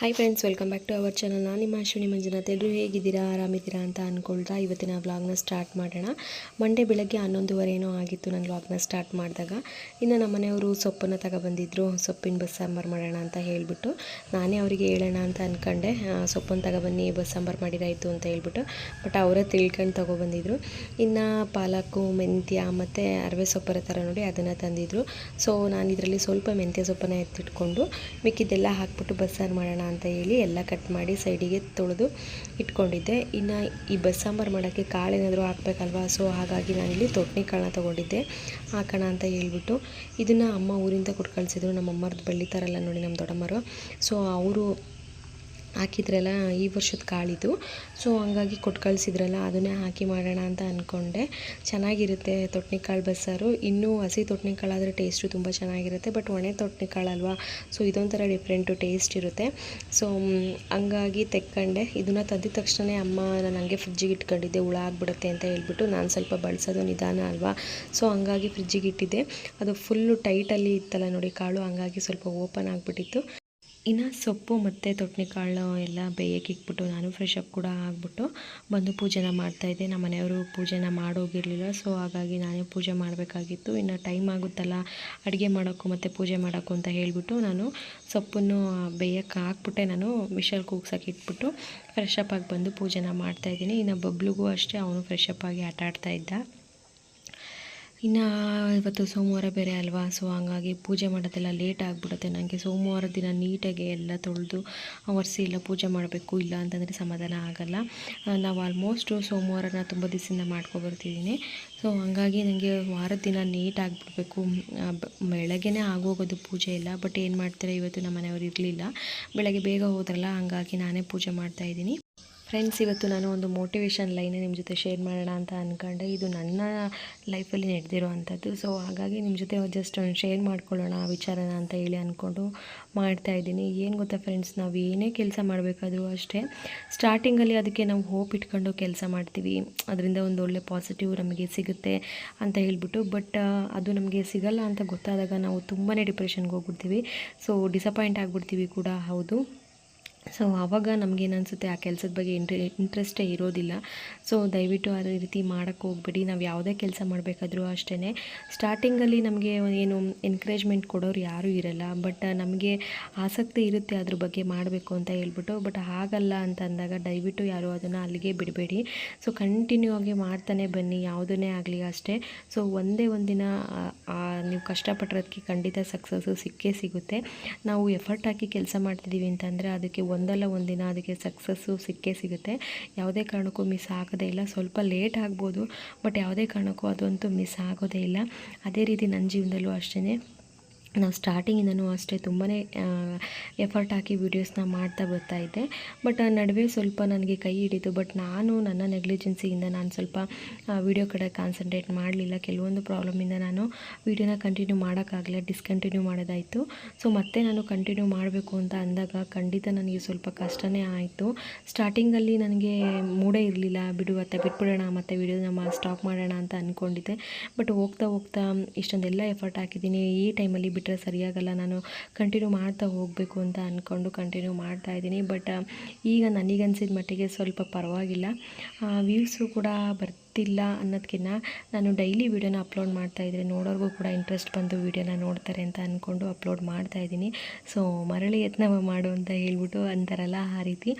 Hi friends welcome back to our channel ನಾನು ನಿಮ್ಮ ಅಶ್ವಿನಿ ಮಂಜುನಾಥ್. ಎಲ್ಲರೂ ಹೇಗಿದ್ದೀರಾ? ಆರಾಮಿದ್ದೀರಾ ಅಂತ ಅಂದ್ಕೊಳ್ತಾ ಇವತ್ತಿನ ವ್ಲಾಗ್ನ ಸ್ಟಾರ್ಟ್ ಮಾಡೋಣ. ಮಂಡೇ ಬೆಳಗ್ಗೆ ಹನ್ನೊಂದುವರೆ ಏನೋ ಆಗಿತ್ತು ನಾನು ವ್ಲಾಗ್ನ ಸ್ಟಾರ್ಟ್ ಮಾಡಿದಾಗ. ಇನ್ನು ನಮ್ಮ ಮನೆಯವರು ಸೊಪ್ಪನ್ನು ತಗೊಬಂದಿದ್ರು. ಸೊಪ್ಪಿನ ಬಸ್ ಸಾಂಬಾರು ಮಾಡೋಣ ಅಂತ ಹೇಳಿಬಿಟ್ಟು. ನಾನೇ ಅವರಿಗೆ ಹೇಳೋಣ ಅಂತ ಅಂದ್ಕೊಂಡೆ ಸೊಪ್ಪನ್ನು ತಗೊಬನ್ನಿ ಬಸ್ ಸಾಂಬಾರು ಮಾಡಿರಾಯಿತು ಅಂತ ಹೇಳ್ಬಿಟ್ಟು. ಬಟ್ ಅವರೇ ತಿಳ್ಕೊಂಡು ತಗೊಬಂದಿದ್ರು. ಇನ್ನು ಪಾಲಕು ಮೆಂತ್ಯ ಮತ್ತು ಅರವೆ ಸೊಪ್ಪರ ಥರ ನೋಡಿ ಅದನ್ನು ತಂದಿದ್ರು. ಸೊ ನಾನು ಇದರಲ್ಲಿ ಸ್ವಲ್ಪ ಮೆಂತ್ಯ ಸೊಪ್ಪನ್ನು ಎತ್ತಿಟ್ಕೊಂಡು ಮಿಕ್ಕಿದ್ದೆಲ್ಲ ಹಾಕ್ಬಿಟ್ಟು ಬಸ್ಸಾರು ಮಾಡೋಣ ಅಂತ ಹೇಳಿ ಎಲ್ಲ ಕಟ್ ಮಾಡಿ ಸೈಡಿಗೆ ತೊಳೆದು ಇಟ್ಕೊಂಡಿದ್ದೆ. ಇನ್ನು ಈ ಬಸ್ಸಾಂಬಾರು ಮಾಡೋಕ್ಕೆ ಕಾಳೇನಾದರೂ ಹಾಕಬೇಕಲ್ವಾ? ಸೊ ಹಾಗಾಗಿ ನಾನಿಲ್ಲಿ ತೊಟ್ನಿ ಕಾಳನ್ನ ತೊಗೊಂಡಿದ್ದೆ. ಹಾಕೋಣ ಅಂತ ಹೇಳ್ಬಿಟ್ಟು ಇದನ್ನು ಅಮ್ಮ ಊರಿಂದ ಕೊಟ್ಟು ಕಳಿಸಿದ್ರು. ನಮ್ಮ ಅಮ್ಮರದ್ದು ಬೆಳಿತಾರಲ್ಲ ನೋಡಿ ನಮ್ಮ ದೊಡ್ಡಮ್ಮರು. ಸೊ ಅವರು ಹಾಕಿದ್ರಲ್ಲ, ಈ ವರ್ಷದ ಕಾಳಿದು. ಸೊ ಹಂಗಾಗಿ ಕೊಟ್ಟು ಕಳಿಸಿದ್ರಲ್ಲ, ಅದನ್ನೇ ಹಾಕಿ ಮಾಡೋಣ ಅಂತ ಅಂದ್ಕೊಂಡೆ ಚೆನ್ನಾಗಿರುತ್ತೆ ತೊಟ್ನಿಕಾಳು ಬಸ್ಸಾರು. ಇನ್ನೂ ಹಸಿ ಆದರೆ ಟೇಸ್ಟು ತುಂಬ ಚೆನ್ನಾಗಿರುತ್ತೆ ಬಟ್ ಒಣೆ ತೊಟ್ನಿಕಾಳಲ್ವಾ ಸೊ ಇದೊಂಥರ ಡಿಫ್ರೆಂಟು ಟೇಸ್ಟ್ ಇರುತ್ತೆ. ಸೊ ಹಂಗಾಗಿ ತೆಕ್ಕೊಂಡೆ. ಇದನ್ನು ತದ್ದ ತಕ್ಷಣ ಅಮ್ಮ ನಾನು ಹಂಗೆ ಫ್ರಿಜ್ಜಿಗೆ ಇಟ್ಕೊಂಡಿದ್ದೆ. ಹುಳ ಆಗ್ಬಿಡುತ್ತೆ ಅಂತ ಹೇಳ್ಬಿಟ್ಟು ನಾನು ಸ್ವಲ್ಪ ಬಳಸೋದು ನಿಧಾನ ಅಲ್ವಾ? ಸೊ ಹಂಗಾಗಿ ಫ್ರಿಜ್ಜಿಗೆ ಇಟ್ಟಿದ್ದೆ. ಅದು ಫುಲ್ಲು ಟೈಟಲ್ಲಿ ಇತ್ತಲ್ಲ ನೋಡಿ ಕಾಳು, ಹಂಗಾಗಿ ಸ್ವಲ್ಪ ಓಪನ್ ಆಗಿಬಿಟ್ಟಿತ್ತು. ಇನ್ನು ಸೊಪ್ಪು ಮತ್ತು ತೊಟ್ನಿಕಾಳು ಎಲ್ಲ ಬೇಯಕ್ಕೆ ಇಕ್ಬಿಟ್ಟು ನಾನು ಫ್ರೆಶ್ ಅಪ್ ಕೂಡ ಆಗಿಬಿಟ್ಟು ಬಂದು ಪೂಜೆನ ಮಾಡ್ತಾಯಿದ್ದೆ ನಮ್ಮ ಮನೆಯವರು ಪೂಜೆನ ಮಾಡೋಗಿರಲಿಲ್ಲ ಸೊ ಹಾಗಾಗಿ ನಾನೇ ಪೂಜೆ ಮಾಡಬೇಕಾಗಿತ್ತು. ಇನ್ನು ಟೈಮ್ ಆಗುತ್ತಲ್ಲ, ಅಡುಗೆ ಮಾಡೋಕ್ಕೂ ಮತ್ತು ಪೂಜೆ ಮಾಡೋಕ್ಕೂ ಅಂತ ಹೇಳಿಬಿಟ್ಟು ನಾನು ಸೊಪ್ಪನ್ನು ಬೇಯಕ್ಕೆ ಹಾಕ್ಬಿಟ್ಟೆ. ನಾನು ಮಿಷಲ್ ಕೂಗ್ಸೋಕೆ ಇಟ್ಬಿಟ್ಟು ಫ್ರೆಶ್ ಅಪ್ ಆಗಿ ಬಂದು ಪೂಜೆನ ಮಾಡ್ತಾಯಿದ್ದೀನಿ ಇನ್ನು ಬಬ್ಲುಗೂ ಅಷ್ಟೇ, ಅವನು ಫ್ರೆಶ್ ಅಪ್ ಆಗಿ ಆಟ ಆಡ್ತಾ ಇದ್ದ. ಇನ್ನು ಇವತ್ತು ಸೋಮವಾರ ಬೇರೆ ಅಲ್ವಾ? ಸೊ ಹಂಗಾಗಿ ಪೂಜೆ ಮಾಡೋದೆಲ್ಲ ಲೇಟ್ ಆಗಿಬಿಡುತ್ತೆ. ನನಗೆ ಸೋಮವಾರ ದಿನ ನೀಟಾಗಿ ಎಲ್ಲ ತೊಳೆದು ಒರೆಸಿ ಎಲ್ಲ ಪೂಜೆ ಮಾಡಬೇಕು, ಇಲ್ಲ ಅಂತಂದರೆ ಸಮಾಧಾನ ಆಗಲ್ಲ. ನಾವು ಆಲ್ಮೋಸ್ಟು ಸೋಮವಾರನ ತುಂಬ ದಿವಸದಿಂದ ಮಾಡ್ಕೊಬರ್ತಿದ್ದೀನಿ ಸೊ ಹಂಗಾಗಿ ನನಗೆ ವಾರದ ದಿನ ನೀಟ್ ಆಗಿಬಿಡ್ಬೇಕು. ಬೆಳಗ್ಗೆನೇ ಆಗೋಗೋದು ಪೂಜೆ ಎಲ್ಲ ಬಟ್ ಏನು ಮಾಡ್ತಾರೆ? ಇವತ್ತು ನಮ್ಮ ಮನೆಯವರು ಇರಲಿಲ್ಲ. ಬೆಳಗ್ಗೆ ಬೇಗ ಹೋದ್ರಲ್ಲ, ಹಂಗಾಗಿ ನಾನೇ ಪೂಜೆ ಮಾಡ್ತಾಯಿದ್ದೀನಿ ಫ್ರೆಂಡ್ಸ್ ಇವತ್ತು ನಾನು ಒಂದು ಮೋಟಿವೇಶನ್ ಲೈನ್ ನಿಮ್ಮ ಜೊತೆ ಶೇರ್ ಮಾಡೋಣ ಅಂತ ಅಂದ್ಕೊಂಡೆ ಇದು ನನ್ನ ಲೈಫಲ್ಲಿ ನಡೆದಿರೋ ಅಂಥದ್ದು ಸೊ ಹಾಗಾಗಿ ನಿಮ್ಮ ಜೊತೆ ಜಸ್ಟ್ ಒಂದು ಶೇರ್ ಮಾಡ್ಕೊಳ್ಳೋಣ ಆ ವಿಚಾರನ ಅಂತ ಹೇಳಿ ಅಂದ್ಕೊಂಡು ಮಾಡ್ತಾ ಇದ್ದೀನಿ. ಏನು ಗೊತ್ತಾ ಫ್ರೆಂಡ್ಸ್ ನಾವು ಏನೇ ಕೆಲಸ ಮಾಡಬೇಕಾದ್ರೂ ಅಷ್ಟೇ ಸ್ಟಾರ್ಟಿಂಗಲ್ಲಿ ಅದಕ್ಕೆ ನಾವು ಹೋಪ್ ಇಟ್ಕೊಂಡು ಕೆಲಸ ಮಾಡ್ತೀವಿ. ಅದರಿಂದ ಒಂದು ಒಳ್ಳೆ ಪಾಸಿಟಿವ್ ನಮಗೆ ಸಿಗುತ್ತೆ ಅಂತ ಹೇಳಿಬಿಟ್ಟು ಬಟ್ ಅದು ನಮಗೆ ಸಿಗಲ್ಲ ಅಂತ ಗೊತ್ತಾದಾಗ ನಾವು ತುಂಬಾ ಡಿಪ್ರೆಷನ್ಗೆ ಹೋಗ್ಬಿಡ್ತೀವಿ. ಸೊ ಡಿಸಪಾಯಿಂಟ್ ಆಗಿಬಿಡ್ತೀವಿ ಕೂಡ. ಹೌದು. ಸೊ ಆವಾಗ ನಮಗೇನು ಅನಿಸುತ್ತೆ? ಆ ಕೆಲಸದ ಬಗ್ಗೆ ಇಂಟ್ರೆ ಇಂಟ್ರೆಸ್ಟೇ ಇರೋದಿಲ್ಲ. ಸೊ ದಯವಿಟ್ಟು ಅದೇ ರೀತಿ ಮಾಡೋಕ್ಕೆ ಹೋಗ್ಬೇಡಿ. ನಾವು ಯಾವುದೇ ಕೆಲಸ ಮಾಡಬೇಕಾದ್ರೂ ಅಷ್ಟೇ ಸ್ಟಾರ್ಟಿಂಗಲ್ಲಿ ನಮಗೆ ಏನು ಎನ್ಕರೇಜ್ಮೆಂಟ್ ಕೊಡೋರು ಯಾರೂ ಇರಲ್ಲ. ಬಟ್ ನಮಗೆ ಆಸಕ್ತಿ ಇರುತ್ತೆ ಅದ್ರ ಬಗ್ಗೆ ಮಾಡಬೇಕು ಅಂತ ಹೇಳ್ಬಿಟ್ಟು. ಬಟ್ ಹಾಗಲ್ಲ ಅಂತ ಅಂದಾಗ ದಯವಿಟ್ಟು ಯಾರು ಅದನ್ನು ಅಲ್ಲಿಗೆ ಬಿಡಬೇಡಿ. ಸೊ ಕಂಟಿನ್ಯೂ ಆಗಿ ಮಾಡ್ತಾನೆ ಬನ್ನಿ. ಯಾವುದನ್ನೇ ಆಗಲಿ ಅಷ್ಟೇ. ಸೊ ಒಂದೇ ಒಂದಿನ, ಆ- ಆ, ನೀವು ಕಷ್ಟಪಟ್ಟಿರೋದಕ್ಕೆ ಖಂಡಿತ ಸಕ್ಸಸ್ಸು ಸಿಕ್ಕೇ ಸಿಗುತ್ತೆ. ನಾವು ಎಫರ್ಟ್ ಹಾಕಿ ಕೆಲಸ ಮಾಡ್ತಿದ್ದೀವಿ ಅಂತಂದರೆ ಅದಕ್ಕೆ ಒಂದಲ್ಲ ಒಂದಿನ ಅದಕ್ಕೆ ಸಕ್ಸಸ್ಸು ಸಿಕ್ಕೇ ಸಿಗುತ್ತೆ. ಯಾವುದೇ ಕಾರಣಕ್ಕೂ ಮಿಸ್ ಆಗೋದೇ ಇಲ್ಲ. ಸ್ವಲ್ಪ ಲೇಟ್ ಆಗ್ಬೋದು ಬಟ್ ಯಾವುದೇ ಕಾರಣಕ್ಕೂ ಅದಂತೂ ಮಿಸ್ ಆಗೋದೇ ಇಲ್ಲ. ಅದೇ ರೀತಿ ನನ್ನ ಜೀವನದಲ್ಲೂ ಅಷ್ಟೇ ನಾವು ಸ್ಟಾರ್ಟಿಂಗಿಂದನೂ ಅಷ್ಟೇ ತುಂಬಾ ಎಫರ್ಟ್ ಹಾಕಿ ವೀಡಿಯೋಸ್ನ ಮಾಡ್ತಾ ಬರ್ತಾ ಇದ್ದೆ. ಬಟ್ ನಡುವೆ ಸ್ವಲ್ಪ ನನಗೆ ಕೈ ಹಿಡಿತು ಬಟ್ ನಾನು ನನ್ನ ನೆಗ್ಲಿಜೆನ್ಸಿಯಿಂದ ನಾನು ಸ್ವಲ್ಪ ವೀಡಿಯೋ ಕಡೆ ಕಾನ್ಸಂಟ್ರೇಟ್ ಮಾಡಲಿಲ್ಲ. ಕೆಲವೊಂದು ಪ್ರಾಬ್ಲಮಿಂದ ನಾನು ವೀಡಿಯೋನ ಕಂಟಿನ್ಯೂ ಮಾಡೋಕ್ಕಾಗಲಿಲ್ಲ ಡಿಸ್ಕಂಟಿನ್ಯೂ ಮಾಡೋದಾಯಿತು. ಸೊ ಮತ್ತೆ ನಾನು ಕಂಟಿನ್ಯೂ ಮಾಡಬೇಕು ಅಂತ ಅಂದಾಗ ಖಂಡಿತ ನನಗೆ ಸ್ವಲ್ಪ ಕಷ್ಟನೇ ಆಯಿತು. ಸ್ಟಾರ್ಟಿಂಗಲ್ಲಿ ನನಗೆ ಮೂಡೇ ಇರಲಿಲ್ಲ. ಬಿಡು ಮತ್ತೆ ಬಿಟ್ಬಿಡೋಣ, ಮತ್ತು ವೀಡಿಯೋನ ಸ್ಟಾಪ್ ಮಾಡೋಣ ಅಂತ ಅಂದ್ಕೊಂಡಿದ್ದೆ ಬಟ್ ಹೋಗ್ತಾ ಹೋಗ್ತಾ ಇಷ್ಟೊಂದೆಲ್ಲ ಎಫರ್ಟ್ ಹಾಕಿದ್ದೀನಿ. ಈ ಟೈಮಲ್ಲಿ ಬಿಟ್ಟರೆ ಸರಿಯಾಗಲ್ಲ. ನಾನು ಕಂಟಿನ್ಯೂ ಮಾಡ್ತಾ ಹೋಗಬೇಕು ಅಂತ ಅಂದ್ಕೊಂಡು ಕಂಟಿನ್ಯೂ ಮಾಡ್ತಾ ಇದ್ದೀನಿ. ಬಟ್ ಈಗ ನನಗನ್ಸಿದ ಮಟ್ಟಿಗೆ ಸ್ವಲ್ಪ ಪರವಾಗಿಲ್ಲ. ವ್ಯೂಸು ಕೂಡ ಬರ್ತಿಲ್ಲ ಅನ್ನೋದಕ್ಕಿಂತ ನಾನು ಡೈಲಿ ವೀಡಿಯೋನ ಅಪ್ಲೋಡ್ ಮಾಡ್ತಾ ಇದ್ರೆ ನೋಡೋರ್ಗೂ ಕೂಡ ಇಂಟ್ರೆಸ್ಟ್ ಬಂದು ವೀಡಿಯೋನ ನೋಡ್ತಾರೆ ಅಂತ ಅಂದ್ಕೊಂಡು ಅಪ್ಲೋಡ್ ಮಾಡ್ತಾ ಇದ್ದೀನಿ. ಸೊ ಮರಳಿ ಯತ್ನ ಮಾಡು ಅಂತ ಹೇಳ್ಬಿಟ್ಟು ಅಂತಾರಲ್ಲ ಆ ರೀತಿ.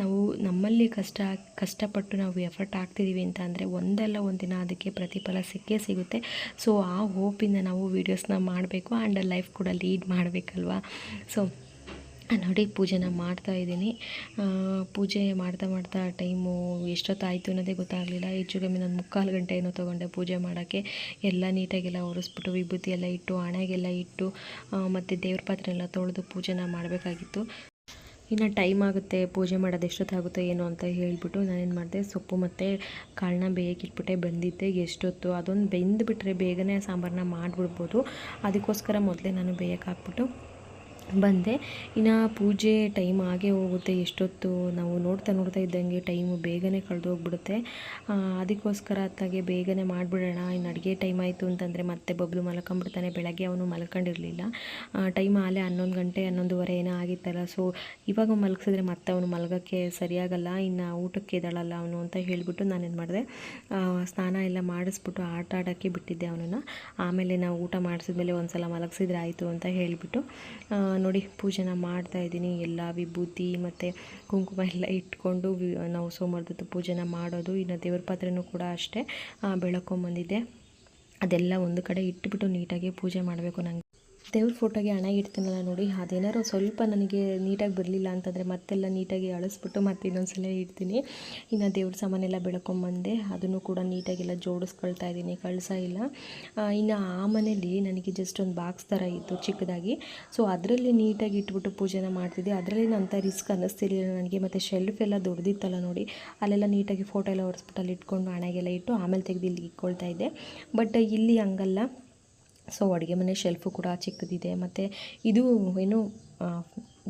ನಾವು ನಮ್ಮಲ್ಲಿ ಕಷ್ಟ, ಕಷ್ಟಪಟ್ಟು ನಾವು ಎಫರ್ಟ್ ಹಾಕ್ತಿದ್ದೀವಿ ಅಂತ ಅಂದರೆ ಒಂದಲ್ಲ ಒಂದಿನ ಅದಕ್ಕೆ ಪ್ರತಿಫಲ ಸಿಕ್ಕೇ ಸಿಗುತ್ತೆ. ಸೊ ಆ ಹೋಪಿಂದ ನಾವು ವೀಡಿಯೋಸ್ನ ಮಾಡಬೇಕು ಆ್ಯಂಡ್ ಲೈಫ್ ಕೂಡ ಲೀಡ್ ಮಾಡಬೇಕಲ್ವಾ? ಸೊ ನೋಡಿ ಪೂಜೆನ ಮಾಡ್ತಾ ಇದ್ದೀನಿ. ಪೂಜೆ ಮಾಡ್ತಾ ಮಾಡ್ತಾ ಟೈಮು ಎಷ್ಟೊತ್ತಾಯಿತು ಅನ್ನೋದೇ ಗೊತ್ತಾಗಲಿಲ್ಲ. ಹೆಚ್ಚು ಕಮ್ಮಿ ನಾನು ಮುಕ್ಕಾಲು ಗಂಟೆ ಏನೋ ತೊಗೊಂಡೆ ಪೂಜೆ ಮಾಡೋಕ್ಕೆ. ಎಲ್ಲ ನೀಟಾಗೆಲ್ಲ ಒರೆಸ್ಬಿಟ್ಟು ವಿಭೂತಿ ಎಲ್ಲ ಇಟ್ಟು ಹಣೆಗೆಲ್ಲ ಇಟ್ಟು ಮತ್ತು ದೇವ್ರ ಪಾತ್ರೆ ಎಲ್ಲ ತೊಳೆದು ಪೂಜೆನ ಮಾಡಬೇಕಾಗಿತ್ತು. ಇನ್ನು ಟೈಮ್ ಆಗುತ್ತೆ, ಪೂಜೆ ಮಾಡೋದು ಎಷ್ಟೊತ್ತಾಗುತ್ತೋ ಏನು ಅಂತ ಹೇಳಿಬಿಟ್ಟು ನಾನೇನು ಮಾಡಿದೆ, ಸೊಪ್ಪು ಮತ್ತು ಕಾಳನ್ನ ಬೇಯಕ್ಕಿಟ್ಬಿಟ್ಟೆ ಬಂದಿದ್ದೆ. ಎಷ್ಟೊತ್ತು ಅದೊಂದು ಬೆಂದುಬಿಟ್ರೆ ಬೇಗನೆ ಸಾಂಬಾರನ್ನ ಮಾಡಿಬಿಡ್ಬೋದು. ಅದಕ್ಕೋಸ್ಕರ ಮೊದಲೇ ನಾನು ಬೇಯಕ್ಕೆ ಹಾಕ್ಬಿಟ್ಟು ಬಂದೆ. ಇನ್ನು ಪೂಜೆ ಟೈಮ್ ಆಗೇ ಹೋಗುತ್ತೆ ಎಷ್ಟೊತ್ತು ನಾವು ನೋಡ್ತಾ ನೋಡ್ತಾ ಇದ್ದಂಗೆ ಟೈಮು ಬೇಗನೆ ಕಳೆದು ಹೋಗ್ಬಿಡುತ್ತೆ ಆ, ಅದಕ್ಕೋಸ್ಕರ ಅತ್ತಾಗೆ ಬೇಗನೆ ಮಾಡಿಬಿಡೋಣ ಇನ್ನು ಅಡುಗೆ ಟೈಮ್ ಆಯಿತು ಅಂತಂದರೆ ಮತ್ತೆ ಬಬ್ಲು ಮಲ್ಕೊಂಡ್ಬಿಡ್ತಾನೆ ಬೆಳಗ್ಗೆ ಅವನು ಮಲ್ಕೊಂಡಿರಲಿಲ್ಲ. ಟೈಮ್ ಆಲೇ ಹನ್ನೊಂದು ಗಂಟೆ ಹನ್ನೊಂದುವರೆ ಏನೋ ಆಗಿತ್ತಲ್ಲ ಸೊ ಇವಾಗ ಮಲಗಿಸಿದ್ರೆ ಮತ್ತೆ ಅವನು ಮಲಗೋಕ್ಕೆ ಸರಿಯಾಗಲ್ಲ ಇನ್ನು ಊಟಕ್ಕೆ ಇದ್ದಾಳಲ್ಲ ಅವನು ಅಂತ ಹೇಳಿಬಿಟ್ಟು ನಾನೇನು ಮಾಡಿದೆ. ಸ್ನಾನ ಎಲ್ಲ ಮಾಡಿಸ್ಬಿಟ್ಟು ಆಟ ಆಡೋಕ್ಕೆ ಬಿಟ್ಟಿದ್ದೆ ಅವನನ್ನು. ಆಮೇಲೆ ನಾವು ಊಟ ಮಾಡಿಸಿದ್ಮೇಲೆ ಒಂದು ಸಲ ಮಲಗಿಸಿದ್ರೆ ಆಯಿತು ಅಂತ ಹೇಳಿಬಿಟ್ಟು ನೋಡಿ ಪೂಜೆನ ಮಾಡ್ತಾ ಇದ್ದೀನಿ. ಎಲ್ಲ ವಿಭೂತಿ ಮತ್ತು ಕುಂಕುಮ ಎಲ್ಲ ಇಟ್ಕೊಂಡು ನಾವು ಸೋಮವಾರದತ್ತು ಪೂಜೆನ ಮಾಡೋದು, ಇನ್ನು ದೇವ್ರ ಪಾತ್ರೆನೂ ಕೂಡ ಅಷ್ಟೇ ಬೆಳಕೊಂಬಂದಿದೆ ಅದೆಲ್ಲ ಒಂದು ಕಡೆ ಇಟ್ಬಿಟ್ಟು ನೀಟಾಗಿ ಪೂಜೆ ಮಾಡಬೇಕು ನನಗೆ ದೇವ್ರ ಫೋಟೋಗೆ ಹಣ ಇಡ್ತೀನಲ್ಲ ನೋಡಿ ಅದೇನಾರು ಸ್ವಲ್ಪ ನನಗೆ ನೀಟಾಗಿ ಬರಲಿಲ್ಲ ಅಂತಂದರೆ ಮತ್ತೆಲ್ಲ ನೀಟಾಗಿ ಅಳಿಸ್ಬಿಟ್ಟು ಮತ್ತೆ ಇನ್ನೊಂದ್ಸಲ ಇಡ್ತೀನಿ. ಇನ್ನು ದೇವ್ರ ಸಾಮಾನೆಲ್ಲ ಬೆಳ್ಕೊಂಬಂದೆ ಅದನ್ನು ಕೂಡ ನೀಟಾಗೆಲ್ಲ ಜೋಡಿಸ್ಕೊಳ್ತಾ ಇದ್ದೀನಿ, ಕಳಿಸ ಇಲ್ಲ. ಇನ್ನು ಆ ಮನೇಲಿ ನನಗೆ ಜಸ್ಟ್ ಒಂದು ಬಾಕ್ಸ್ ಥರ ಇತ್ತು ಚಿಕ್ಕದಾಗಿ. ಸೊ ಅದರಲ್ಲಿ ನೀಟಾಗಿ ಇಟ್ಬಿಟ್ಟು ಪೂಜೆನ ಮಾಡ್ತಿದ್ದೆ. ಅದರಲ್ಲಿ ಅಂಥ ರಿಸ್ಕ್ ಅನ್ನಿಸ್ತಿರ್ಲಿಲ್ಲ ನನಗೆ, ಮತ್ತು ಶೆಲ್ಫ್ ಎಲ್ಲ ದೊಡ್ಡದಿತ್ತಲ್ಲ ನೋಡಿ, ಅಲ್ಲೆಲ್ಲ ನೀಟಾಗಿ ಫೋಟೋ ಎಲ್ಲ ಒರೆಸ್ಬಿಟ್ಟು ಅಲ್ಲಿ ಇಟ್ಕೊಂಡು ಹಣೆಗೆಲ್ಲ ಇಟ್ಟು ಆಮೇಲೆ ತೆಗೆದು ಇಲ್ಲಿ ಇಟ್ಕೊಳ್ತಾ ಇದ್ದೆ. ಬಟ್ ಇಲ್ಲಿ ಹಂಗಲ್ಲ. ಸೊ ಅಡುಗೆ ಮನೆ ಶೆಲ್ಫು ಕೂಡ ಚಿಕ್ಕದಿದೆ. ಮತ್ತು ಇದು ಏನು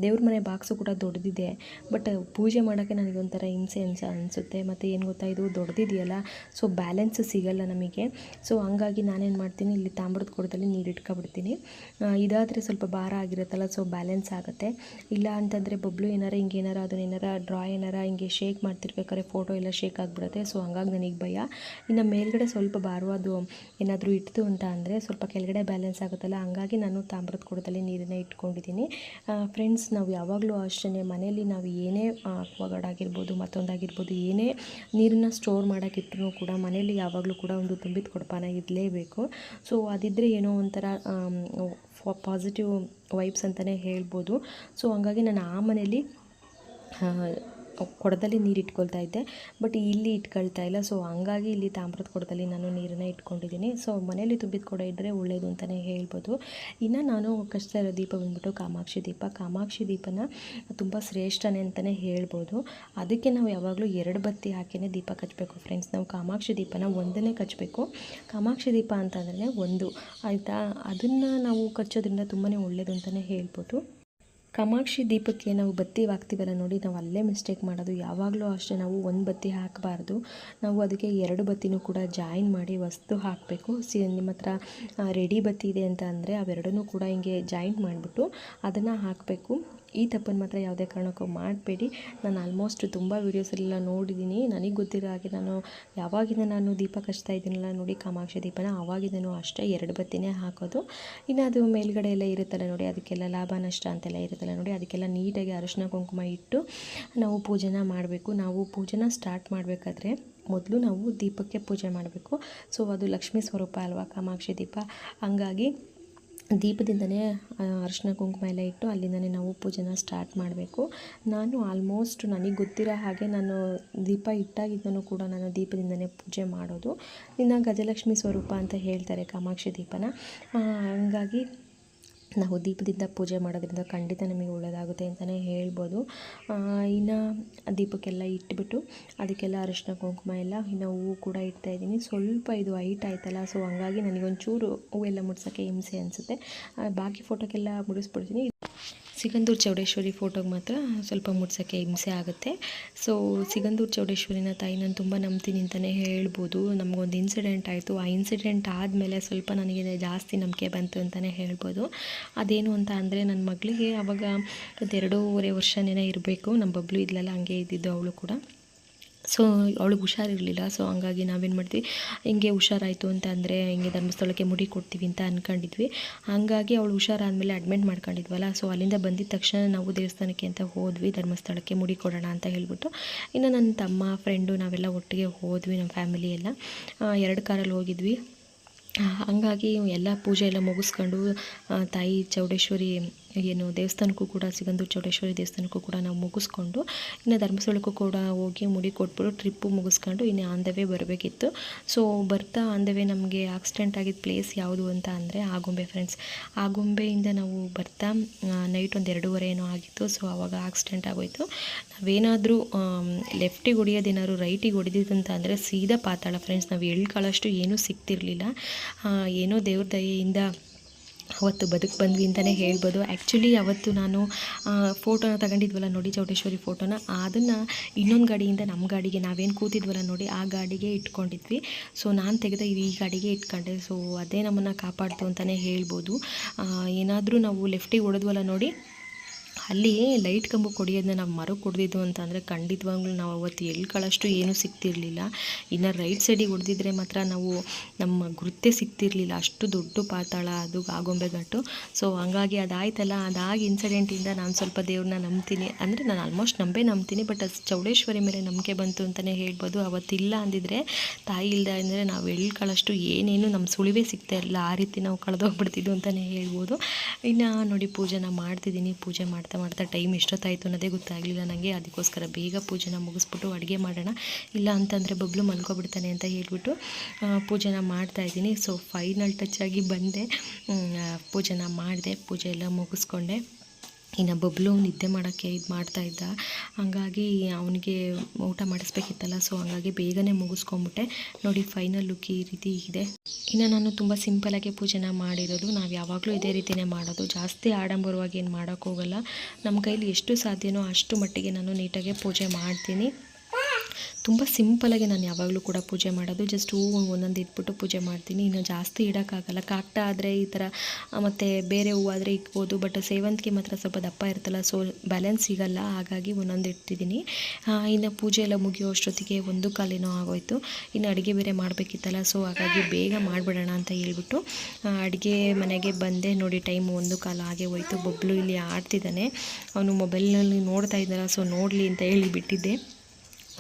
ದೇವ್ರ ಮನೆ ಬಾಕ್ಸು ಕೂಡ ದೊಡ್ಡದಿದೆ ಬಟ್ ಪೂಜೆ ಮಾಡೋಕ್ಕೆ ನನಗೆ ಒಂಥರ ಹಿಂಸೆ ಅನ್ಸ, ಅನಿಸುತ್ತೆ. ಮತ್ತು ಏನು ಗೊತ್ತಾ, ಇದು ದೊಡ್ಡದಿದೆಯಲ್ಲ ಸೊ ಬ್ಯಾಲೆನ್ಸ್ ಸಿಗಲ್ಲ ನಮಗೆ. ಸೊ ಹಂಗಾಗಿ ನಾನೇನು ಮಾಡ್ತೀನಿ, ಇಲ್ಲಿ ತಾಮ್ರದ ಕೊಡದಲ್ಲಿ ನೀರು ಇಟ್ಕೊಬಿಡ್ತೀನಿ. ಇದಾದರೆ ಸ್ವಲ್ಪ ಭಾರ ಆಗಿರುತ್ತಲ್ಲ, ಸೊ ಬ್ಯಾಲೆನ್ಸ್ ಆಗುತ್ತೆ. ಇಲ್ಲ ಅಂತಂದರೆ ಬಬ್ಲು ಏನಾರ, ಹಿಂಗೆ ಏನಾರ, ಅದನ್ನ ಏನಾರ, ಡ್ರಾ ಏನಾರ, ಹಿಂಗೆ ಶೇಕ್ ಮಾಡ್ತಿರ್ಬೇಕಾದ್ರೆ ಫೋಟೋ ಎಲ್ಲ ಶೇಕ್ ಆಗಿಬಿಡುತ್ತೆ. ಸೊ ಹಂಗಾಗಿ ನನಗೆ ಭಯ. ಇನ್ನು ಮೇಲ್ಗಡೆ ಸ್ವಲ್ಪ ಭಾರವಾದು ಏನಾದರೂ ಇಟ್ಟು ಅಂತ ಅಂದರೆ ಸ್ವಲ್ಪ ಕೆಳಗಡೆ ಬ್ಯಾಲೆನ್ಸ್ ಆಗುತ್ತಲ್ಲ, ಹಂಗಾಗಿ ನಾನು ತಾಮ್ರದ ಕೊಡದಲ್ಲಿ ನೀರನ್ನ ಇಟ್ಕೊಂಡಿದ್ದೀನಿ. ಫ್ರೆಂಡ್ಸ್ ನಾವು ಯಾವಾಗಲೂ ಅಷ್ಟೇ ಮನೇಲಿ ನಾವು ಏನೇ ಅಕ್ವಾಗಾರ್ಡ್ ಆಗಿರ್ಬೋದು ಮತ್ತೊಂದಾಗಿರ್ಬೋದು ಏನೇ ನೀರನ್ನ ಸ್ಟೋರ್ ಮಾಡೋಕ್ಕಿಟ್ರು ಕೂಡ ಮನೇಲಿ ಯಾವಾಗಲೂ ಕೂಡ ಒಂದು ತುಂಬಿದ ಕೊಡಪಾನ ಇರಲೇಬೇಕು. ಸೊ ಅದಿದ್ದರೆ ಏನೋ ಒಂಥರ ಪಾಸಿಟಿವ್ ವೈಬ್ಸ್ ಅಂತಲೇ ಹೇಳ್ಬೋದು. ಸೊ ಹಂಗಾಗಿ ನಾನು ಆ ಮನೇಲಿ ಆ, ಕೊಡದಲ್ಲಿ ನೀರು ಇಟ್ಕೊಳ್ತಾ ಇದ್ದೆ ಬಟ್ ಇಲ್ಲಿ ಇಟ್ಕೊಳ್ತಾ ಇಲ್ಲ. ಸೊ ಹಂಗಾಗಿ ಇಲ್ಲಿ ತಾಮ್ರದ ಕೊಡದಲ್ಲಿ ನಾನು ನೀರನ್ನು ಇಟ್ಕೊಂಡಿದ್ದೀನಿ. ಸೊ ಮನೇಲಿ ತುಂಬಿದ ಕೊಡ ಇದ್ದರೆ ಒಳ್ಳೆಯದು ಅಂತಲೇ ಹೇಳ್ಬೋದು. ಇನ್ನು ನಾನು ಕಷ್ಟ ಇರೋ ದೀಪ ಬಂದ್ಬಿಟ್ಟು ಕಾಮಾಕ್ಷಿ ದೀಪ. ಕಾಮಾಕ್ಷಿ ದೀಪನ ತುಂಬ ಶ್ರೇಷ್ಠನೇ ಅಂತಲೇ ಹೇಳ್ಬೋದು. ಅದಕ್ಕೆ ನಾವು ಯಾವಾಗಲೂ ಎರಡು ಬತ್ತಿ ಹಾಕಿನೇ ದೀಪ ಕಚ್ಚಬೇಕು ಫ್ರೆಂಡ್ಸ್ ನಾವು ಕಾಮಾಕ್ಷಿ ದೀಪನ ಒಂದನೇ ಕಚ್ಚಬೇಕು. ಕಾಮಾಕ್ಷಿ ದೀಪ ಅಂತಂದ್ರೆ ಒಂದು, ಆಯಿತಾ? ಅದನ್ನು ನಾವು ಕಚ್ಚೋದ್ರಿಂದ ತುಂಬಾ ಒಳ್ಳೆಯದು ಅಂತಲೇ ಹೇಳ್ಬೋದು. ಕಾಮಾಕ್ಷಿ ದೀಪಕ್ಕೆ ನಾವು ಬತ್ತಿ ಹಾಕ್ತೀವಲ್ಲ ನೋಡಿ, ನಾವು ಅಲ್ಲೇ ಮಿಸ್ಟೇಕ್ ಮಾಡೋದು. ಯಾವಾಗಲೂ ಅಷ್ಟೇ ನಾವು ಒಂದು ಬತ್ತಿ ಹಾಕಬಾರ್ದು. ನಾವು ಅದಕ್ಕೆ ಎರಡು ಬತ್ತಿನೂ ಕೂಡ ಜಾಯಿನ್ ಮಾಡಿ ವಸ್ತು ಹಾಕಬೇಕು. ಸಿ, ನಿಮ್ಮ ಹತ್ರ ರೆಡಿ ಬತ್ತಿ ಇದೆ ಅಂತ ಅಂದರೆ ಅವೆರಡನ್ನೂ ಕೂಡ ಹಿಂಗೆ ಜಾಯಿಂಟ್ ಮಾಡಿಬಿಟ್ಟು ಅದನ್ನು ಹಾಕಬೇಕು. ಈ ತಪ್ಪನ್ನು ಮಾತ್ರ ಯಾವುದೇ ಕಾರಣಕ್ಕೂ ಮಾಡಬೇಡಿ. ನಾನು ಆಲ್ಮೋಸ್ಟ್ ತುಂಬ ವೀಡಿಯೋಸಲ್ಲೆಲ್ಲ ನೋಡಿದ್ದೀನಿ. ನನಗೆ ಗೊತ್ತಿರೋ ಹಾಗೆ ನಾನು ಯಾವಾಗಿಂದ ನಾನು ದೀಪ ಕಚ್ತಾ ಇದ್ದೀನಲ್ಲ ನೋಡಿ ಕಾಮಾಕ್ಷಿ ದೀಪನ ಆವಾಗಿಂದನೂ ಅಷ್ಟೇ ಎರಡು ಬತ್ತಿನೇ ಹಾಕೋದು. ಇನ್ನು ಅದು ಮೇಲ್ಗಡೆ ಎಲ್ಲ ಇರುತ್ತಲ್ಲ ನೋಡಿ, ಅದಕ್ಕೆಲ್ಲ ಲಾಭ, ನಷ್ಟ ಅಂತೆಲ್ಲ ಇರುತ್ತಲ್ಲ ನೋಡಿ, ಅದಕ್ಕೆಲ್ಲ ನೀಟಾಗಿ ಅರಿಶಿನ, ಕುಂಕುಮ ಇಟ್ಟು ನಾವು ಪೂಜೆನ ಮಾಡಬೇಕು. ನಾವು ಪೂಜೆನ ಸ್ಟಾರ್ಟ್ ಮಾಡಬೇಕಾದ್ರೆ ಮೊದಲು ನಾವು ದೀಪಕ್ಕೆ ಪೂಜೆ ಮಾಡಬೇಕು. ಸೊ ಅದು ಲಕ್ಷ್ಮೀ ಸ್ವರೂಪ ಅಲ್ವಾ ಕಾಮಾಕ್ಷಿ ದೀಪ? ಹಂಗಾಗಿ ದೀಪದಿಂದನೇ ಅರಿಶಿನ ಕುಂಕುಮ ಎಲ್ಲ ಇಟ್ಟು ಅಲ್ಲಿಂದನೇ ನಾವು ಪೂಜೆನ ಸ್ಟಾರ್ಟ್ ಮಾಡಬೇಕು. ನಾನು ಆಲ್ಮೋಸ್ಟ್ ನನಗೆ ಗೊತ್ತಿರೋ ಹಾಗೆ ನಾನು ದೀಪ ಇಟ್ಟಾಗಿದ್ದನು ಕೂಡ ನಾನು ದೀಪದಿಂದನೇ ಪೂಜೆ ಮಾಡೋದು. ಇನ್ನು ಗಜಲಕ್ಷ್ಮಿ ಸ್ವರೂಪ ಅಂತ ಹೇಳ್ತಾರೆ ಕಾಮಾಕ್ಷಿ ದೀಪನ. ಹಾಗಾಗಿ ಹಂಗಾಗಿ ನಾವು ದೀಪದಿಂದ ಪೂಜೆ ಮಾಡೋದ್ರಿಂದ ಖಂಡಿತ ನಮಗೆ ಒಳ್ಳೆಯದಾಗುತ್ತೆ ಅಂತಲೇ ಹೇಳ್ಬೋದು. ಇನ್ನು ದೀಪಕ್ಕೆಲ್ಲ ಇಟ್ಬಿಟ್ಟು ಅದಕ್ಕೆಲ್ಲ ಅರಿಶಿನ, ಕುಂಕುಮ ಎಲ್ಲ ಇನ್ನು ಹೂವು ಕೂಡ ಇಡ್ತಾ ಇದ್ದೀನಿ. ಸ್ವಲ್ಪ ಇದು ಹೈಟ್ ಆಯ್ತಲ್ಲ ಸೊ ಹಂಗಾಗಿ ನನಗೊಂಚೂರು ಹೂವೆಲ್ಲ ಮುಡ್ಸೋಕ್ಕೆ ಹಿಂಸೆ ಅನಿಸುತ್ತೆ. ಬಾಕಿ ಫೋಟೋಕ್ಕೆಲ್ಲ ಮುಡಿಸ್ಬಿಡ್ತೀನಿ. ಸಿಗಂದೂರು ಚೌಡೇಶ್ವರಿ ಫೋಟೋಗೆ ಮಾತ್ರ ಸ್ವಲ್ಪ ಮುಟ್ಸೋಕ್ಕೆ ಹಿಂಸೆ ಆಗುತ್ತೆ. ಸೊ ಸಿಗಂದೂರು ಚೌಡೇಶ್ವರಿನ ತಾಯಿ ನಾನು ತುಂಬ ನಂಬ್ತೀನಿ ಅಂತಲೇ ಹೇಳ್ಬೋದು. ನಮಗೊಂದು ಇನ್ಸಿಡೆಂಟ್ ಆಯಿತು. ಆ ಇನ್ಸಿಡೆಂಟ್ ಆದಮೇಲೆ ಸ್ವಲ್ಪ ನನಗೆ ಜಾಸ್ತಿ ನಂಬಿಕೆ ಬಂತು ಅಂತಲೇ ಹೇಳ್ಬೋದು. ಅದೇನು ಅಂತ ಅಂದರೆ ನನ್ನ ಮಗಳಿಗೆ ಆವಾಗ ಎರಡೂವರೆ ವರ್ಷನೇ ಇರಬೇಕು. ನಮ್ಮ ಬಬ್ಲು ಇದ್ಲಲ್ಲ ಹಂಗೆ ಇದ್ದಿದ್ದು ಅವಳು ಕೂಡ. ಸೊ ಅವಳಿಗೆ ಹುಷಾರಿರಲಿಲ್ಲ. ಸೊ ಹಂಗಾಗಿ ನಾವೇನು ಮಾಡ್ತೀವಿ, ಹಿಂಗೆ ಹುಷಾರಾಯಿತು ಅಂತ ಅಂದರೆ ಹಿಂಗೆ ಧರ್ಮಸ್ಥಳಕ್ಕೆ ಮುಡಿ ಕೊಡ್ತೀವಿ ಅಂತ ಅಂದ್ಕೊಂಡಿದ್ವಿ ಹಾಗಾಗಿ ಅವಳು ಹುಷಾರಾದಮೇಲೆ ಅಡ್ಮಿಟ್ ಮಾಡ್ಕೊಂಡಿದ್ವಲ್ಲ. ಸೊ ಅಲ್ಲಿಂದ ಬಂದಿದ್ದ ತಕ್ಷಣ ನಾವು ದೇವಸ್ಥಾನಕ್ಕೆ ಅಂತ ಹೋದ್ವಿ. ಧರ್ಮಸ್ಥಳಕ್ಕೆ ಮುಡಿ ಕೊಡೋಣ ಅಂತ ಹೇಳ್ಬಿಟ್ಟು. ಇನ್ನು ನನ್ನ ತಮ್ಮ ಫ್ರೆಂಡು ನಾವೆಲ್ಲ ಒಟ್ಟಿಗೆ ಹೋದ್ವಿ, ನಮ್ಮ ಫ್ಯಾಮಿಲಿ ಎಲ್ಲ. ಎರಡು ಕಾರಲ್ಲಿ ಹೋಗಿದ್ವಿ. ಹಾಗಾಗಿ ಎಲ್ಲ ಪೂಜೆ ಎಲ್ಲ ಮುಗಿಸ್ಕೊಂಡು ತಾಯಿ ಚೌಡೇಶ್ವರಿ ಏನು ದೇವಸ್ಥಾನಕ್ಕೂ ಕೂಡ ಸಿಗಂದೂರು ಚೌಡೇಶ್ವರಿ ದೇವಸ್ಥಾನಕ್ಕೂ ಕೂಡ ನಾವು ಮುಗಿಸ್ಕೊಂಡು, ಇನ್ನು ಧರ್ಮಸ್ಥಳಕ್ಕೂ ಕೂಡ ಹೋಗಿ ಮುಡಿ ಕೊಟ್ಬಿಟ್ಟು ಟ್ರಿಪ್ಪು ಮುಗಿಸ್ಕೊಂಡು ಇನ್ನು ಆನ್ ಬರಬೇಕಿತ್ತು. ಸೊ ಬರ್ತಾ ಆನ್ ನಮಗೆ ಆಕ್ಸಿಡೆಂಟ್ ಆಗಿದ್ದ ಪ್ಲೇಸ್ ಯಾವುದು ಅಂತ ಅಂದರೆ ಆಗುಂಬೆ ಫ್ರೆಂಡ್ಸ್ ಆಗುಂಬೆಯಿಂದ ನಾವು ಬರ್ತಾ ನೈಟ್ ಒಂದು ಎರಡೂವರೆ ಏನೋ ಆಗಿತ್ತು. ಸೊ ಆವಾಗ ಆಕ್ಸಿಡೆಂಟ್ ಆಗೋಯಿತು. ನಾವೇನಾದರೂ ಲೆಫ್ಟಿಗೆ ಹೊಡಿಯೋದೇನಾದ್ರು ರೈಟಿಗೆ ಹೊಡೆದಿದ್ದಂತ ಅಂದರೆ ಸೀದಾ ಪಾತಾಳ ಫ್ರೆಂಡ್ಸ್ ನಾವು ಎಳ್ಕೊಳ್ಳೋಷ್ಟು ಏನೂ ಸಿಗ್ತಿರಲಿಲ್ಲ. ಏನೋ ದೇವ್ರ ದಯೆಯಿಂದ ಅವತ್ತು ಬದುಕು ಬಂದ್ವಿ ಅಂತಲೇ ಹೇಳ್ಬೋದು. ಆ್ಯಕ್ಚುಲಿ ಅವತ್ತು ನಾನು ಫೋಟೋನ ತಗೊಂಡಿದ್ವಲ್ಲ ನೋಡಿ ಚೌಡೇಶ್ವರಿ ಫೋಟೋನ ಅದನ್ನು ಇನ್ನೊಂದು ಗಾಡಿಯಿಂದ ನಮ್ಮ ಗಾಡಿಗೆ ನಾವೇನು ಕೂತಿದ್ವಲ್ಲ ನೋಡಿ ಆ ಗಾಡಿಗೆ ಇಟ್ಕೊಂಡಿದ್ವಿ. ಸೊ ನಾನು ತೆಗೆದ ಈ ಗಾಡಿಗೆ ಇಟ್ಕೊಂಡೆ. ಸೊ ಅದೇ ನಮ್ಮನ್ನು ಕಾಪಾಡ್ತು ಅಂತಲೇ ಹೇಳ್ಬೋದು. ಏನಾದರೂ ನಾವು ಲೆಫ್ಟಿಗೆ ಹೊಡೆದ್ವಲ್ಲ ನೋಡಿ ಅಲ್ಲಿ ಲೈಟ್ ಕಂಬ ಕೊಡಿಯೋದನ್ನ ನಾವು ಮರು ಕೊಡ್ದಿದ್ದು ಅಂತ ಅಂದರೆ ಖಂಡಿತವಾಗ್ಲೂ ನಾವು ಅವತ್ತು ಎಳ್ಕೊಳ್ಳೋಷ್ಟು ಏನೂ ಸಿಗ್ತಿರಲಿಲ್ಲ. ಇನ್ನು ರೈಟ್ ಸೈಡಿಗೆ ಹೊಡೆದಿದ್ರೆ ಮಾತ್ರ ನಾವು ನಮ್ಮ ಗುರುತೇ ಸಿಗ್ತಿರ್ಲಿಲ್ಲ. ಅಷ್ಟು ದೊಡ್ಡ ಪಾತಾಳ ಅದು ಆಗೊಂಬೆ ಘಾಟು ಸೊ ಹಂಗಾಗಿ ಅದಾಯ್ತಲ್ಲ. ಅದಾಗಿ ಇನ್ಸಿಡೆಂಟಿಂದ ನಾನು ಸ್ವಲ್ಪ ದೇವ್ರನ್ನ ನಂಬ್ತೀನಿ. ಅಂದರೆ ನಾನು ಆಲ್ಮೋಸ್ಟ್ ನಂಬೇ ನಂಬ್ತೀನಿ. ಬಟ್ ಅದು ಚೌಡೇಶ್ವರಿ ಮೇಲೆ ನಂಬಿಕೆ ಬಂತು ಅಂತಲೇ ಹೇಳ್ಬೋದು. ಅವತ್ತಿಲ್ಲ ಅಂದಿದ್ರೆ ತಾಯಿ ಇಲ್ಲದೆ ಅಂದರೆ ನಾವು ಎಳ್ಕೊಳ್ಳೋಷ್ಟು ಏನೇನು ನಮ್ಮ ಸುಳಿವೇ ಸಿಗ್ತಾ ಇರಲಿಲ್ಲ. ಆ ರೀತಿ ನಾವು ಕಳೆದೋಗ್ಬಿಡ್ತಿದ್ದು ಅಂತಲೇ ಹೇಳ್ಬೋದು. ಇನ್ನು ನೋಡಿ ಪೂಜೆನ ಮಾಡ್ತಿದ್ದೀನಿ. ಪೂಜೆ ಮಾಡ್ತಾ ಮಾಡ್ತಾ ಟೈಮ್ ಎಷ್ಟೊತ್ತಾಯಿತು ಅನ್ನೋದೇ ಗೊತ್ತಾಗಲಿಲ್ಲ ನನಗೆ. ಅದಕ್ಕೋಸ್ಕರ ಬೇಗ ಪೂಜೆನ ಮುಗಿಸ್ಬಿಟ್ಟು ಅಡುಗೆ ಮಾಡೋಣ. ಇಲ್ಲ ಅಂತಂದರೆ ಬಬ್ಲು ಮಲ್ಕೊಬಿಡ್ತಾನೆ ಅಂತ ಹೇಳ್ಬಿಟ್ಟು ಪೂಜೆನ ಮಾಡ್ತಾಯಿದ್ದೀನಿ ಸೊ ಫೈನಲ್ ಟಚ್ ಆಗಿ ಬಂದೆ. ಪೂಜೆನ ಮಾಡಿದೆ. ಪೂಜೆ ಎಲ್ಲ ಮುಗಿಸ್ಕೊಂಡೆ. ಇನ್ನು ಬಬ್ಲು ನಿದ್ದೆ ಮಾಡೋಕ್ಕೆ ಇದು ಮಾಡ್ತಾ ಇದ್ದ. ಹಂಗಾಗಿ ಅವನಿಗೆ ಊಟ ಮಾಡಿಸ್ಬೇಕಿತ್ತಲ್ಲ ಸೊ ಹಂಗಾಗಿ ಬೇಗನೆ ಮುಗಿಸ್ಕೊಂಬಿಟ್ಟೆ. ನೋಡಿ ಫೈನಲ್ ಲುಕ್ ಈ ರೀತಿ ಇದೆ. ಇನ್ನು ನಾನು ತುಂಬ ಸಿಂಪಲಾಗಿ ಪೂಜೆನ ಮಾಡಿರೋದು. ನಾವು ಯಾವಾಗಲೂ ಇದೇ ರೀತಿಯೇ ಮಾಡೋದು. ಜಾಸ್ತಿ ಆಡಂಬರವಾಗಿ ಏನು ಮಾಡೋಕ್ಕೋಗಲ್ಲ ನಮ್ಮ ಕೈಲಿ ಎಷ್ಟು ಸಾಧ್ಯನೋ ಅಷ್ಟು ಮಟ್ಟಿಗೆ ನಾನು ನೀಟಾಗಿ ಪೂಜೆ ಮಾಡ್ತೀನಿ. ತುಂಬ ಸಿಂಪಲಾಗಿ ನಾನು ಯಾವಾಗಲೂ ಕೂಡ ಪೂಜೆ ಮಾಡೋದು. ಜಸ್ಟ್ ಹೂವು ಒಂದೊಂದು ಇಟ್ಬಿಟ್ಟು ಪೂಜೆ ಮಾಡ್ತೀನಿ. ಇನ್ನು ಜಾಸ್ತಿ ಇಡೋಕ್ಕಾಗಲ್ಲ. ಕಾಕ್ಟ ಆದರೆ ಈ ಥರ ಮತ್ತು ಬೇರೆ ಹೂವು ಆದರೆ ಇಕ್ಬೋದು ಬಟ್ ಸೇವಂತಿಗೆ ಮಾತ್ರ ಸ್ವಲ್ಪ ದಪ್ಪ ಇರುತ್ತಲ್ಲ ಸೊ ಬ್ಯಾಲೆನ್ಸ್ ಸಿಗಲ್ಲ. ಹಾಗಾಗಿ ಒಂದೊಂದು ಇಡ್ತಿದ್ದೀನಿ. ಇನ್ನು ಪೂಜೆ ಎಲ್ಲ ಮುಗಿಯೋ ಅಷ್ಟೊತ್ತಿಗೆ ಒಂದು ಕಾಲೇನೋ ಆಗೋಯ್ತು. ಇನ್ನು ಅಡುಗೆ ಬೇರೆ ಮಾಡಬೇಕಿತ್ತಲ್ಲ ಸೊ ಹಾಗಾಗಿ ಬೇಗ ಮಾಡಿಬಿಡೋಣ ಅಂತ ಹೇಳ್ಬಿಟ್ಟು ಅಡುಗೆ ಮನೆಗೆ ಬಂದೆ. ನೋಡಿ, ಟೈಮ್ ಒಂದು ಕಾಲ ಹಾಗೆ ಹೋಯ್ತು. ಬೊಬ್ಬಲು ಇಲ್ಲಿ ಆಡ್ತಿದ್ದಾನೆ. ಅವನು ಮೊಬೈಲ್ನಲ್ಲಿ ನೋಡ್ತಾ ಇದ್ದಾರ ಸೊ ನೋಡಲಿ ಅಂತ ಹೇಳಿ ಬಿಟ್ಟಿದ್ದೆ.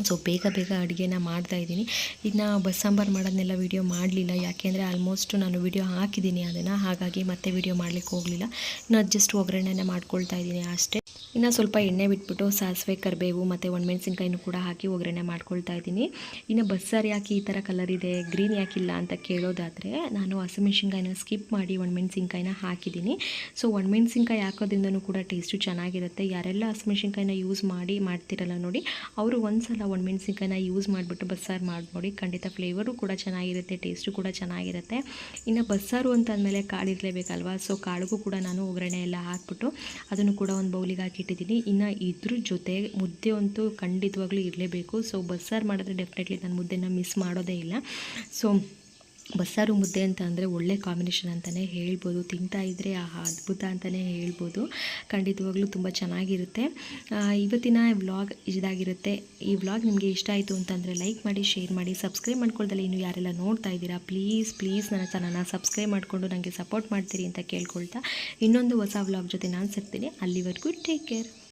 ಸೊ ಬೇಗ ಬೇಗ ಅಡುಗೆನ ಮಾಡ್ತಾಯಿದ್ದೀನಿ ಇನ್ನು ಇದನ್ನ ಸಾಂಬಾರು ಮಾಡೋದನ್ನೆಲ್ಲ ವೀಡಿಯೋ ಮಾಡಲಿಲ್ಲ. ಯಾಕೆಂದರೆ ಆಲ್ಮೋಸ್ಟ್ ನಾನು ವೀಡಿಯೋ ಹಾಕಿದ್ದೀನಿ ಅದನ್ನು. ಹಾಗಾಗಿ ಮತ್ತೆ ವೀಡಿಯೋ ಮಾಡಲಿಕ್ಕೆ ಹೋಗಲಿಲ್ಲ. ಇನ್ನು ಜಸ್ಟ್ ಒಗ್ಗರಣೆನ ಮಾಡ್ಕೊಳ್ತಾ ಇದ್ದೀನಿ ಅಷ್ಟೇ. ಇನ್ನು ಸ್ವಲ್ಪ ಎಣ್ಣೆ ಬಿಟ್ಬಿಟ್ಟು ಸಾಸಿವೆ, ಕರಿಬೇವು ಮತ್ತು ಒಣಮೆಣ್ಸಿನ್ಕಾಯಿನೂ ಕೂಡ ಹಾಕಿ ಒಗ್ಗರಣೆ ಮಾಡ್ಕೊಳ್ತಾ ಇದ್ದೀನಿ. ಇನ್ನು ಬಸ್ಸಾರು ಯಾಕೆ ಈ ಥರ ಕಲರ್ ಇದೆ ಗ್ರೀನ್ ಯಾಕಿಲ್ಲ ಅಂತ ಕೇಳೋದಾದರೆ ನಾನು ಹಸಿಮೆಣ್ಸಿನ್ಕಾಯಿನ ಸ್ಕಿಪ್ ಮಾಡಿ ಒಣಮೆಣಸಿನ್ಕಾಯಿನ ಹಾಕಿದ್ದೀನಿ. ಸೊ ಒಣಮೆಣ್ಸಿನ್ಕಾಯಿ ಹಾಕೋದ್ರಿಂದನೂ ಕೂಡ ಟೇಸ್ಟು ಚೆನ್ನಾಗಿರುತ್ತೆ. ಯಾರೆಲ್ಲ ಹಸಿಮೆಣ್ಸಿನ್ಕಾಯಿನ ಯೂಸ್ ಮಾಡಿ ಮಾಡ್ತಿರಲ್ಲ ನೋಡಿ, ಅವರು ಒಂದ್ಸಲ ಒಣಮೆಣಸಿನ್ಕಾಯಿನ ಯೂಸ್ ಮಾಡಿಬಿಟ್ಟು ಬಸ್ಸಾರು ಮಾಡಿ ನೋಡಿ ಖಂಡಿತ ಫ್ಲೇವರು ಕೂಡ ಚೆನ್ನಾಗಿರುತ್ತೆ ಟೇಸ್ಟು ಕೂಡ ಚೆನ್ನಾಗಿರುತ್ತೆ. ಇನ್ನು ಬಸ್ಸಾರು ಅಂತ ಅಂದಮೇಲೆ ಕಾಳು ಇರಲೇಬೇಕಲ್ವಾ? ಸೊ ಕಾಳಿಗೂ ಕೂಡ ನಾನು ಒಗ್ಗರಣೆ ಎಲ್ಲ ಹಾಕ್ಬಿಟ್ಟು ಅದನ್ನು ಕೂಡ ಒಂದು ಬೌಲಿಗೆ ಹಾಕಿಟ್ಟಿದ್ದೀನಿ ಇನ್ನು ಇದ್ರ ಜೊತೆ ಮುದ್ದೆ ಅಂತೂ ಖಂಡಿತವಾಗ್ಲೂ ಇರಲೇಬೇಕು. ಸೊ ಬಸ್ಸಾರು ಮಾಡಿದ್ರೆ ಡೆಫಿನೆಟ್ಲಿ ನಾನು ಮುದ್ದೆನ ಮಿಸ್ ಮಾಡೋದೇ ಇಲ್ಲ. ಸೊ ಬಸ್ಸಾರು ಮುದ್ದೆ ಅಂತ ಅಂದರೆ ಒಳ್ಳೆ ಕಾಂಬಿನೇಷನ್ ಅಂತಲೇ ಹೇಳ್ಬೋದು. ತಿಂತಾ ಇದ್ದರೆ ಆಹಾ ಅದ್ಭುತ ಅಂತಲೇ ಹೇಳ್ಬೋದು. ಖಂಡಿತವಾಗ್ಲೂ ತುಂಬ ಚೆನ್ನಾಗಿರುತ್ತೆ. ಇವತ್ತಿನ ವ್ಲಾಗ್ ಇದಾಗಿರುತ್ತೆ. ಈ ವ್ಲಾಗ್ ನಿಮಗೆ ಇಷ್ಟ ಆಯಿತು ಅಂತಂದರೆ ಲೈಕ್ ಮಾಡಿ ಶೇರ್ ಮಾಡಿ ಸಬ್ಸ್ಕ್ರೈಬ್ ಮಾಡ್ಕೊಳ್ದಲ್ಲ ಇನ್ನು ಯಾರೆಲ್ಲ ನೋಡ್ತಾ ಇದ್ದೀರಾ ಪ್ಲೀಸ್ ಪ್ಲೀಸ್ ನನ್ನ ಚಾನಲ್ನ ಸಬ್ಸ್ಕ್ರೈಬ್ ಮಾಡಿಕೊಂಡು ನನಗೆ ಸಪೋರ್ಟ್ ಮಾಡ್ತೀರಿ ಅಂತ ಕೇಳ್ಕೊಳ್ತಾ ಇನ್ನೊಂದು ಹೊಸ ವ್ಲಾಗ್ ಜೊತೆ ನಾನು ಸಿಗ್ತೀನಿ. ಅಲ್ಲಿವರೆಗೂ ಟೇಕ್ ಕೇರ್